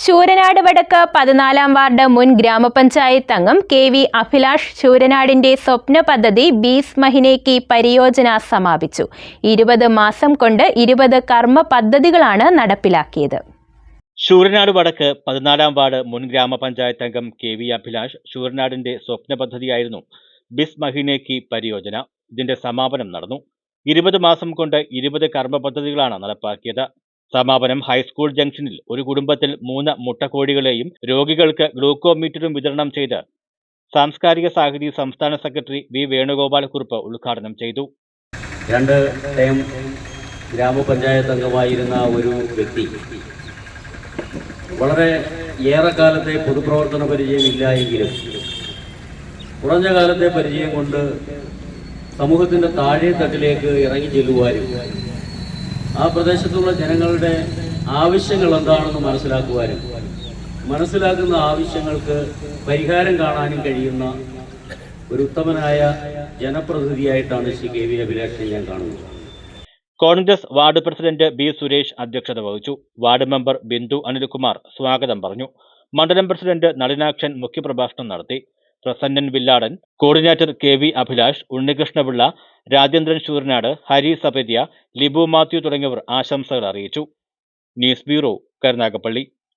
ശൂരനാട് വടക്ക് പതിനാലാം വാർഡ് മുൻ ഗ്രാമപഞ്ചായത്ത് അംഗം കെ വി അഭിലാഷ് ശൂരനാടിന്റെ സ്വപ്ന പദ്ധതി ബീസ് മഹിനേക്ക് പരിയോജന സമാപിച്ചു. ഇരുപത് മാസം കൊണ്ട് ഇരുപത് കർമ്മ പദ്ധതികളാണ് നടപ്പിലാക്കിയത്. ശൂരനാട് വടക്ക് പതിനാലാം വാർഡ് മുൻ ഗ്രാമപഞ്ചായത്ത് അംഗം കെ വി അഭിലാഷ് ശൂരനാടിന്റെ സ്വപ്ന പദ്ധതിയായിരുന്നു ബിസ് മഹിനേക്ക് പരിയോജന. ഇതിന്റെ സമാപനം നടന്നു. ഇരുപത് മാസം കൊണ്ട് ഇരുപത് കർമ്മ പദ്ധതികളാണ് നടപ്പാക്കിയത്. സമാപനം ഹൈസ്കൂൾ ജംഗ്ഷനിൽ ഒരു കുടുംബത്തിൽ മൂന്ന് മുട്ടക്കോഴികളെയും രോഗികൾക്ക് ഗ്ലൂക്കോമീറ്ററും വിതരണം ചെയ്ത് സാംസ്കാരിക സാഹിതി സംസ്ഥാന സെക്രട്ടറി വി വേണുഗോപാൽ കുറുപ്പ് ഉദ്ഘാടനം ചെയ്തു. രണ്ട് ടൈം ഗ്രാമപഞ്ചായത്ത് അംഗമായിരുന്ന ഒരു വ്യക്തി വളരെ ഏറെക്കാലത്തെ പൊതുപ്രവർത്തന പരിചയം ഇല്ല എങ്കിലും കുറഞ്ഞ കാലത്തെ പരിചയം കൊണ്ട് സമൂഹത്തിന്റെ താഴെ തട്ടിലേക്ക് ഇറങ്ങി ചെല്ലുവാനും ആ പ്രദേശത്തുള്ള ജനങ്ങളുടെ ആവശ്യങ്ങൾ എന്താണെന്ന് മനസ്സിലാക്കുവാനും മനസ്സിലാക്കുന്ന ആവശ്യങ്ങൾക്ക് പരിഹാരം കാണാനും കഴിയുന്ന ഒരു ഉത്തമനായ ജനപ്രതിനിധിയായിട്ടാണ് ശ്രീ കെ വി അഭിലാഷിനെ ഞാൻ കാണുന്നത്. Congress ward president B Suresh അധ്യക്ഷത വഹിച്ചു. വാർഡ് മെമ്പർ ബിന്ദു അനിൽകുമാർ സ്വാഗതം പറഞ്ഞു. മണ്ഡലം പ്രസിഡന്റ് നളിനാക്ഷൻ മുഖ്യപ്രഭാഷണം നടത്തി. Prasannan Villadan coordinator K V Abhilash Unnikrishnapillai Rajendran Sooranad Hari സപേദ്യ Libu Mathew തുടങ്ങിയവർ ആശംസകൾ അറിയിച്ചു. News bureau Karunagappally.